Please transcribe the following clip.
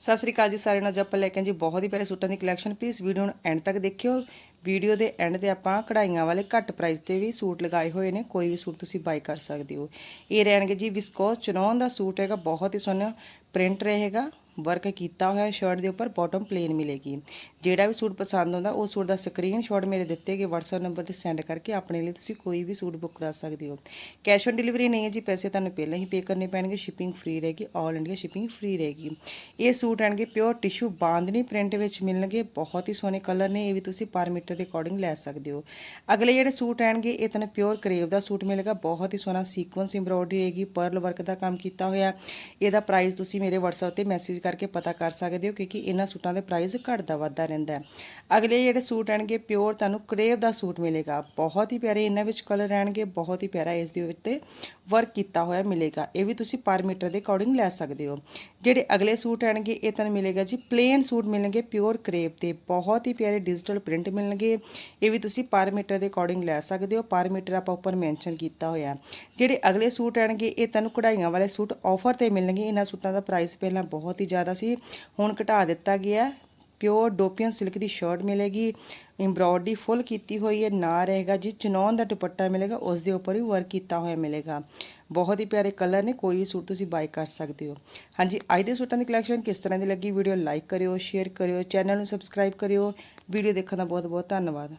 ਸਤਿ ਸ੍ਰੀ ਅਕਾਲ ਜੀ ਸਾਰਿਆਂ ਨਾਲ ਅੱਜ ਆਪਾਂ ਲੈ ਕੇ ਜੀ ਬਹੁਤ ਹੀ ਪਿਆਰੇ ਸੂਟਾਂ ਦੀ ਕਲੈਕਸ਼ਨ ਪਲੀਜ਼ ਵੀਡੀਓ ਨੂੰ ਐਂਡ ਤੱਕ ਦੇਖਿਓ। ਵੀਡੀਓ ਦੇ ਐਂਡ ਤੇ ਆਪਾਂ ਕਢਾਈਆਂ ਵਾਲੇ ਘੱਟ ਪ੍ਰਾਈਸ ਤੇ ਵੀ ਸੂਟ ਲਗਾਏ ਹੋਏ ਨੇ। ਕੋਈ ਵੀ ਸੂਟ ਤੁਸੀਂ ਬਾਈ ਕਰ ਸਕਦੇ ਹੋ। ਇਹ ਰਹਿਣਗੇ ਜੀ ਵਿਸਕੋਸ ਚਨੌਨ ਦਾ ਸੂਟ ਹੈਗਾ। ਬਹੁਤ ਹੀ ਸੋਹਣਾ ਪ੍ਰਿੰਟ ਰਹੇਗਾ। ਵਰਕ ਕੀਤਾ ਹੋਇਆ ਸ਼ਰਟ ਦੇ ਉੱਪਰ ਬਾਟਮ ਪਲੇਨ ਮਿਲੇਗੀ। ਜਿਹੜਾ ਵੀ ਸੂਟ ਪਸੰਦ ਆਉਂਦਾ, ਉਹ ਸੂਟ ਦਾ ਸਕਰੀਨਸ਼ਾਟ ਮੇਰੇ ਦਿੱਤੇ ਗਏ WhatsApp ਨੰਬਰ ਤੇ ਸੈਂਡ ਕਰਕੇ ਆਪਣੇ ਲਈ ਤੁਸੀਂ ਕੋਈ ਵੀ ਸੂਟ ਬੁੱਕ ਕਰਾ ਸਕਦੇ ਹੋ। ਕੈਸ਼ ਔਨ ਡਿਲੀਵਰੀ ਨਹੀਂ ਹੈ ਜੀ, ਪੈਸੇ ਤੁਹਾਨੂੰ ਪਹਿਲਾਂ ਹੀ ਪੇ ਕਰਨੇ ਪੈਣਗੇ ਸ਼ਿਪਿੰਗ ਫ੍ਰੀ ਰਹੇਗੀ ਆਲ ਇੰਡੀਆ ਸ਼ਿਪਿੰਗ ਫ੍ਰੀ ਰਹੇਗੀ। ਇਹ ਸੂਟ ਆਣਗੇ ਪਿਓਰ ਟਿਸ਼ੂ ਬਾਂਦਨੀ ਪ੍ਰਿੰਟ ਵਿੱਚ ਮਿਲਣਗੇ, ਬਹੁਤ ਹੀ ਸੋਹਣੇ ਕਲਰ ਨੇ, ਇਹ ਵੀ ਤੁਸੀਂ ਪਰ ਮੀਟਰ ਦੇ ਅਕੋਰਡਿੰਗ ਲੈ ਸਕਦੇ ਹੋ। ਅਗਲੇ ਜਿਹੜੇ ਸੂਟ ਆਣਗੇ, ਇਹ ਤੁਹਾਨੂੰ ਪਿਓਰ ਕਰੇਵ ਦਾ ਸੂਟ ਮਿਲੇਗਾ, ਬਹੁਤ ਹੀ ਸੋਹਣਾ ਸੀਕੁਐਂਸ ਐਮਬ੍ਰੋਇਡਰੀ ਹੈਗੀ ਪਰਲ ਵਰਕ ਦਾ ਕੰਮ ਕੀਤਾ ਹੋਇਆ। ਇਹਦਾ ਪ੍ਰਾਈਸ ਤੁਸੀਂ ਮੇਰੇ WhatsApp ਤੇ ਮੈਸੇਜ ਕਰਕੇ ਪਤਾ ਕਰ ਸਕਦੇ ਹੋ ਕਿਉਂਕਿ ਇਹਨਾਂ ਸੂਟਾਂ ਦੇ ਪ੍ਰਾਈਸ ਘਟਦਾ ਵੱਧਦਾ ਰਹਿੰਦਾ ਅਗਲੇ ਜਿਹੜੇ ਸੂਟ ਆਣਗੇ ਪਿਓਰ ਤੁਹਾਨੂੰ ਕਰੇਵ ਦਾ ਸੂਟ ਮਿਲੇਗਾ। ਬਹੁਤ ਹੀ ਪਿਆਰੇ ਇਹਨਾਂ ਵਿੱਚ ਕਲਰ ਰਹਿਣਗੇ, ਬਹੁਤ ਹੀ ਪਿਆਰਾ ਇਸ ਦੇ ਉੱਤੇ ਵਰਕ ਕੀਤਾ ਹੋਇਆ ਮਿਲੇਗਾ। ਇਹ ਵੀ ਤੁਸੀਂ ਪਰ ਮੀਟਰ ਦੇ ਅਕੋਰਡਿੰਗ ਲੈ ਸਕਦੇ ਹੋ। ਜਿਹੜੇ ਅਗਲੇ ਸੂਟ ਆਣਗੇ ਇਹ ਤੁਹਾਨੂੰ ਮਿਲੇਗਾ ਜੀ ਪਲੇਨ ਸੂਟ ਮਿਲਣਗੇ ਪਿਓਰ ਕਰੇਵ ਦੇ। ਬਹੁਤ ਹੀ ਪਿਆਰੇ ਡਿਜੀਟਲ ਪ੍ਰਿੰਟ ਮਿਲਣਗੇ। ਇਹ ਵੀ ਤੁਸੀਂ ਪਰ ਮੀਟਰ ਦੇ ਅਕੋਰਡਿੰਗ ਲੈ ਸਕਦੇ ਹੋ। ਪਰ ਮੀਟਰ ਆਪਾਂ ਉੱਪਰ ਮੈਂਸ਼ਨ ਕੀਤਾ ਹੋਇਆ। ਜਿਹੜੇ ਅਗਲੇ ਸੂਟ ਆਣਗੇ ਇਹ ਤੁਹਾਨੂੰ ਕਢਾਈਆਂ ਵਾਲੇ ਸੂਟ ਆਫਰ ਤੇ ਮਿਲਣਗੇ। ਇਹਨਾਂ ਸੂਟਾਂ ਦਾ ਪ੍ਰਾਈਸ ਪਹਿਲਾਂ ਬਹੁਤ ਹੀ ਜ਼ਿਆਦਾ ਸੀ। ਹੁਣ ਘਟਾ ਦਿੱਤਾ ਗਿਆ ਪਿਓਰ ਡੋਪੀਅਨ ਸਿਲਕ ਦੀ ਸ਼ਰਟ ਮਿਲੇਗੀ। ਐਮਬ੍ਰੋਇਡਰੀ ਫੁੱਲ ਕੀਤੀ ਹੋਈ ਹੈ, ਨਾ ਰਹੇਗਾ। ਜੀ ਚਨੌਨ ਦਾ ਦੁਪੱਟਾ ਮਿਲੇਗਾ, ਉਸ ਦੇ ਉੱਪਰ ਵੀ ਵਰਕ ਕੀਤਾ ਹੋਇਆ ਮਿਲੇਗਾ। ਬਹੁਤ ਹੀ ਪਿਆਰੇ ਕਲਰ ਨੇ, ਕੋਈ ਵੀ ਸੂਟ ਤੁਸੀਂ ਬਾਈ ਕਰ ਸਕਦੇ ਹੋ। ਹਾਂਜੀ, ਅੱਜ ਦੇ ਸੂਟਾਂ ਦੀ ਕਲੈਕਸ਼ਨ ਕਿਸ ਤਰ੍ਹਾਂ ਦੀ ਲੱਗੀ? ਵੀਡੀਓ ਲਾਈਕ ਕਰਿਓ ਸ਼ੇਅਰ ਕਰਿਓ ਚੈਨਲ ਨੂੰ ਸਬਸਕ੍ਰਾਈਬ ਕਰਿਓ। ਵੀਡੀਓ ਦੇਖਣ ਦਾ ਬਹੁਤ ਬਹੁਤ ਧੰਨਵਾਦ।